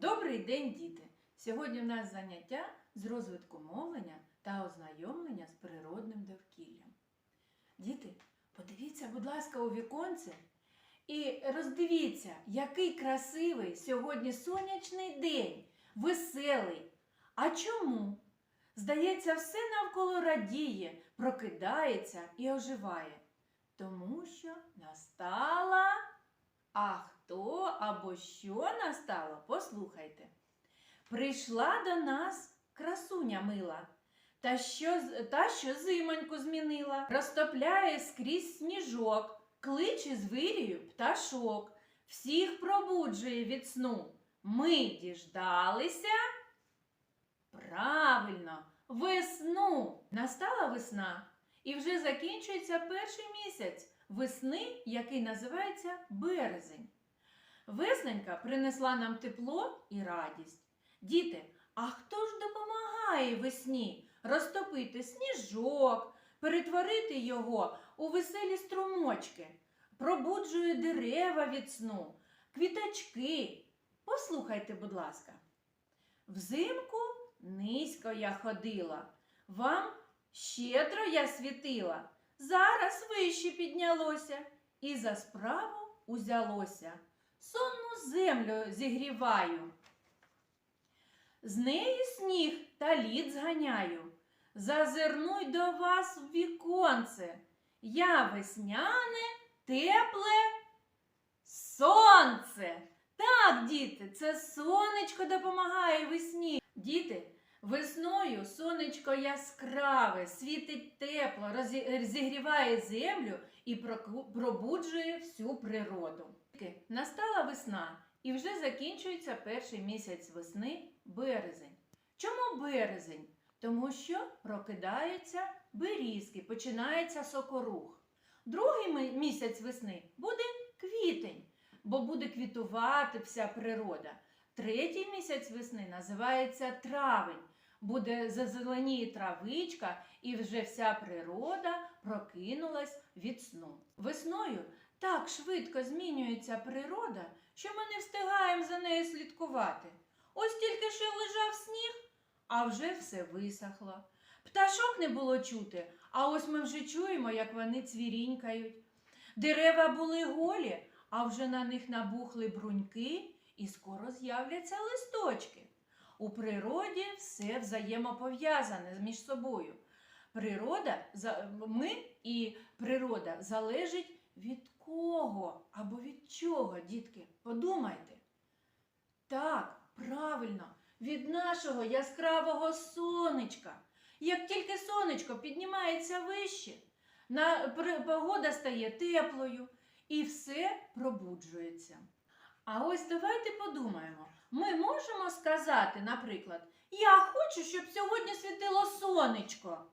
Добрий день, діти! Сьогодні в нас заняття з розвитку мовлення та ознайомлення з природним довкіллям. Діти, подивіться, будь ласка, у віконце і роздивіться, який красивий сьогодні сонячний день, веселий. А чому? Здається, все навколо радіє, прокидається і оживає. Тому що настала. А хто або що настало, послухайте. Прийшла до нас красуня мила, та що, та, що зимоньку змінила, розтопляє скрізь сніжок, кличе з вирію пташок, всіх пробуджує від сну. Ми діждалися. Правильно, весну. Настала весна, і вже закінчується перший місяць весни, який називається березень. Весненька принесла нам тепло і радість. Діти, а хто ж допомагає весні розтопити сніжок, перетворити його у веселі струмочки, пробуджує дерева від сну, квіточки. Послухайте, будь ласка. Взимку низько я ходила, вам щедро я світила. Зараз вище піднялося і за справу узялося. Сонну землю зігріваю. З неї сніг та лід зганяю. Зазирнуй до вас в віконце. Я весняне, тепле сонце. Так, діти, це сонечко допомагає весні. Діти, Весною сонечко яскраве, світить тепло, розі- зігріває землю і пробуджує всю природу. Настала весна і вже закінчується перший місяць весни березень. Чому березень? Тому що прокидаються берізки, починається сокорух. Другий місяць весни буде квітень, бо буде квітувати вся природа. Третій місяць весни називається травень. Буде зазеленіє травичка, і вже вся природа прокинулась від сну. Весною так швидко змінюється природа, що ми не встигаємо за нею слідкувати. Ось тільки що лежав сніг, а вже все висохло. Пташок не було чути, а ось ми вже чуємо, як вони цвірінькають. Дерева були голі, а вже на них набухли бруньки і скоро з'являться листочки. У природі все взаємопов'язане між собою. Природа, ми і природа залежить від кого або від чого, дітки? Подумайте. Так, правильно, від нашого яскравого сонечка. Як тільки сонечко піднімається вище, погода стає теплою і все пробуджується. А ось давайте подумаємо. Ми можемо сказати, наприклад, я хочу, щоб сьогодні світило сонечко.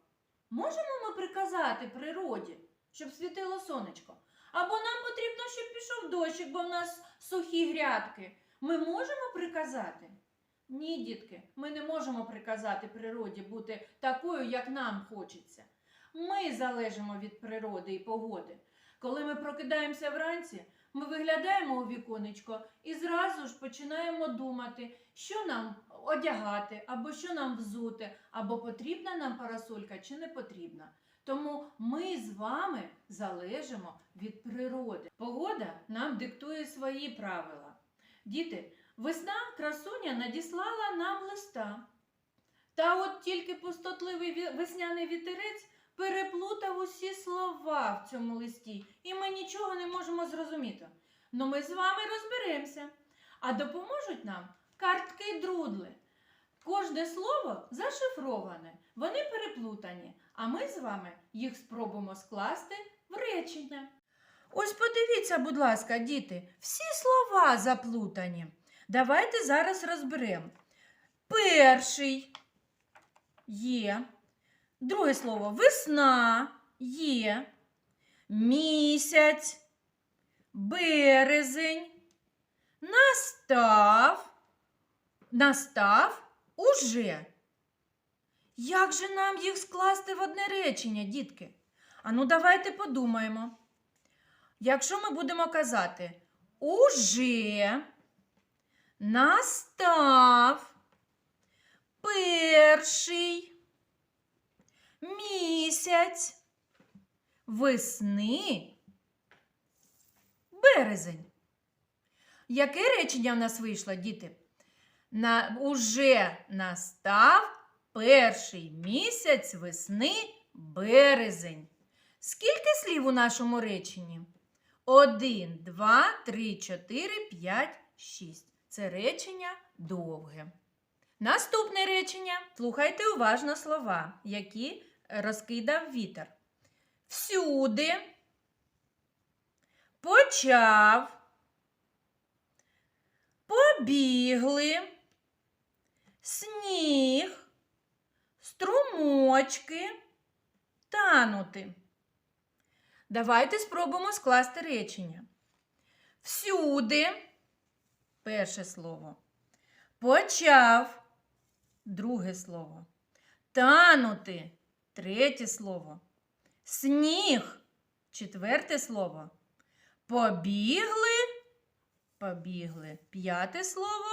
Можемо ми приказати природі, щоб світило сонечко? Або нам потрібно, щоб пішов дощик, бо в нас сухі грядки. Ми можемо приказати? Ні, дітки, ми не можемо приказати природі бути такою, як нам хочеться. Ми залежимо від природи і погоди. Коли ми прокидаємося вранці, ми виглядаємо у віконечко і зразу ж починаємо думати, що нам одягати, або що нам взути, або потрібна нам парасолька чи не потрібна. Тому ми з вами залежимо від природи. Погода нам диктує свої правила. Діти, весна красуня надіслала нам листа. Та от тільки пустотливий весняний вітерець переплутав усі слова в цьому листі, і ми нічого не можемо зрозуміти. Ну ми з вами розберемося. А допоможуть нам картки друдли. Кожне слово зашифроване, вони переплутані, а ми з вами їх спробуємо скласти в речення. Ось подивіться, будь ласка, діти, всі слова заплутані. Давайте зараз розберемо. Перший є. Друге слово весна є. Місяць, березень, настав, настав уже. Як же нам їх скласти в одне речення, дітки? Ану, давайте подумаємо. Якщо ми будемо казати уже настав перший місяць весни березень. Яке речення в нас вийшло, діти? На, уже настав перший місяць весни березень. Скільки слів у нашому реченні? Один, два, три, чотири, п'ять, шість. Це речення довге. Наступне речення. Слухайте уважно слова, які розкидав вітер. Всюди почав, побігли, сніг, струмочки танути. Давайте спробуємо скласти речення. Всюди перше слово. Почав друге слово. Танути третє слово. Сніг четверте слово. Побігли, побігли п'яте слово.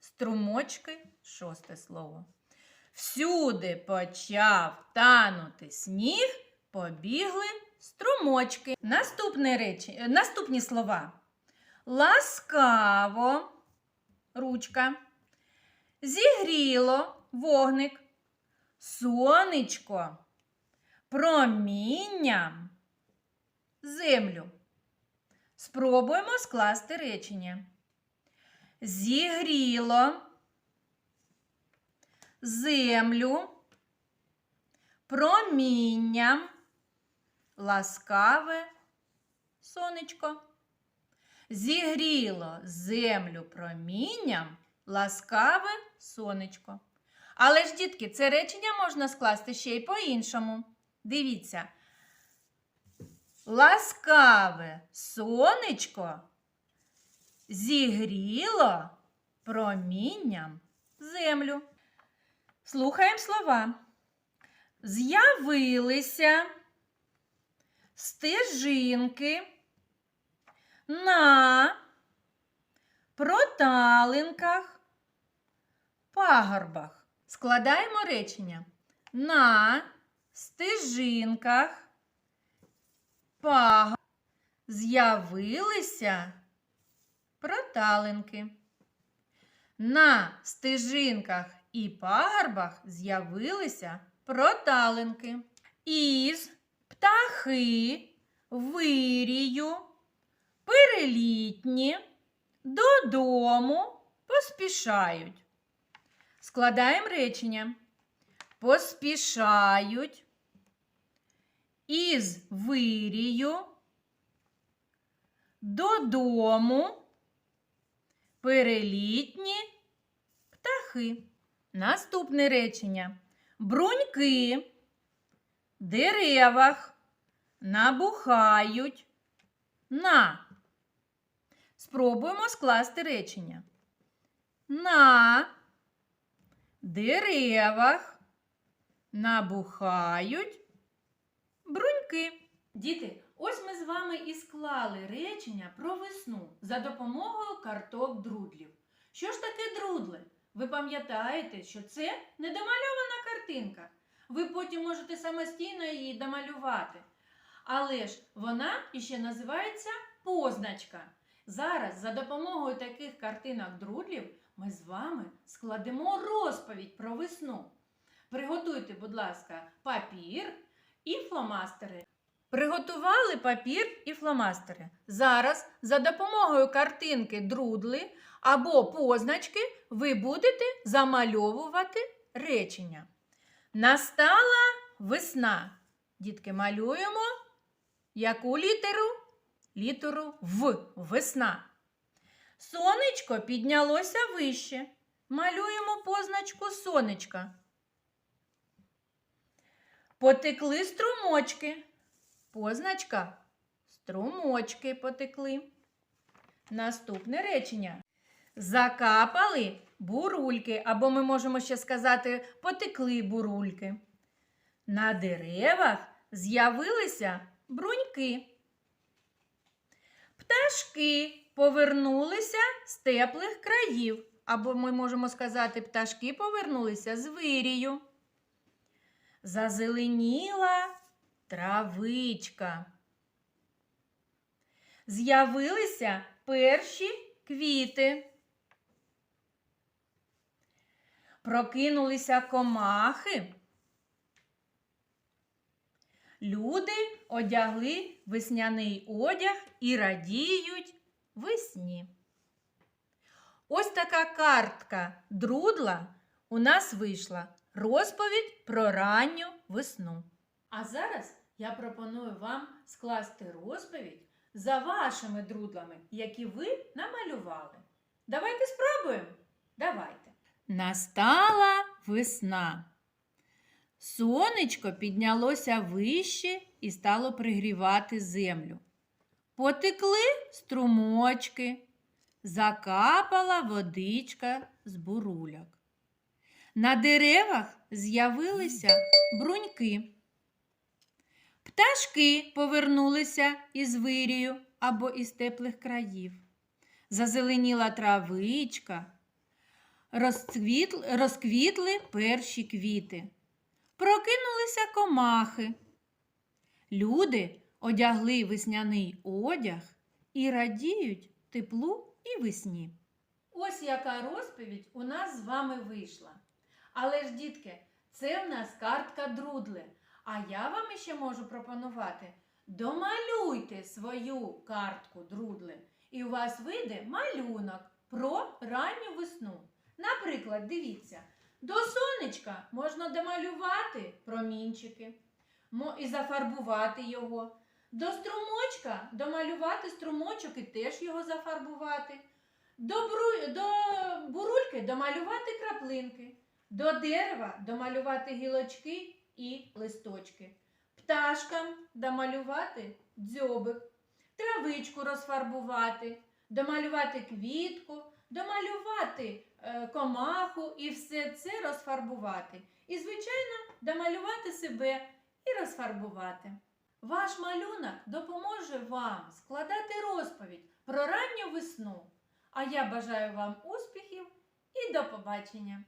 Струмочки шосте слово. Всюди почав танути сніг, побігли струмочки. Наступне речі, е, наступні слова. Ласкаво, ручка. Зігріло вогник. Сонечко. Промінням. Землю. Спробуємо скласти речення. Зігріло землю промінням ласкаве сонечко. Зігріло землю промінням ласкаве сонечко. Але ж, дітки, це речення можна скласти ще й по-іншому. Дивіться. Ласкаве сонечко зігріло промінням землю. Слухаємо слова. З'явилися стежинки на проталинках, пагорбах. Складаємо речення. На стежинках пагорб з'явилися проталинки. На стежинках і пагорбах з'явилися проталинки. Із птахи, вирію, перелітні додому поспішають. Складаємо речення. Поспішають із вирію додому перелітні птахи. Наступне речення. Бруньки деревах набухають на. Спробуємо скласти речення. На деревах набухають бруньки. Діти, ось ми з вами і склали речення про весну за допомогою карток друдлів. Що ж таке друдли? Ви пам'ятаєте, що це недомальована картинка. Ви потім можете самостійно її домалювати. Але ж вона іще називається позначка. Зараз за допомогою таких картинок друдлів ми з вами складемо розповідь про весну. Приготуйте, будь ласка, папір і фломастери. Приготували папір і фломастери. Зараз за допомогою картинки друдли або позначки ви будете замальовувати речення. Настала весна. Дітки, малюємо яку літеру? Літеру В. Весна. Сонечко піднялося вище. Малюємо позначку сонечка. Потекли струмочки. Позначка струмочки потекли. Наступне речення. Закапали бурульки, або ми можемо ще сказати, потекли бурульки. На деревах з'явилися бруньки. Пташки повернулися з теплих країв. Або ми можемо сказати, пташки повернулися з вирію. Зазеленіла травичка. З'явилися перші квіти. Прокинулися комахи. Люди одягли весняний одяг і радіють весні. Ось така картка друдла у нас вийшла. Розповідь про ранню весну. А зараз я пропоную вам скласти розповідь за вашими друдлами, які ви намалювали. Давайте спробуємо. Давайте. Настала весна. Сонечко піднялося вище і стало пригрівати землю. Потекли струмочки, закапала водичка з буруляк. На деревах з'явилися бруньки. Пташки повернулися із вирію або із теплих країв. Зазеленіла травичка, розквітли перші квіти. Прокинулися комахи. Люди одягли весняний одяг і радіють теплу і весні. Ось яка розповідь у нас з вами вийшла. Але ж, дітки, це в нас картка друдли. А я вам ще можу пропонувати. Домалюйте свою картку друдли, і у вас вийде малюнок про ранню весну. Наприклад, дивіться, до сонечка можна домалювати промінчики і зафарбувати його. До струмочка домалювати струмочок і теж його зафарбувати. До, бру... до бурульки домалювати краплинки. До дерева домалювати гілочки і листочки. Пташкам домалювати дзьобик, травичку розфарбувати, домалювати квітку, домалювати е, комаху і все це розфарбувати. І, звичайно, домалювати себе і розфарбувати. Ваш малюнок допоможе вам складати розповідь про ранню весну. А я бажаю вам успіхів і до побачення!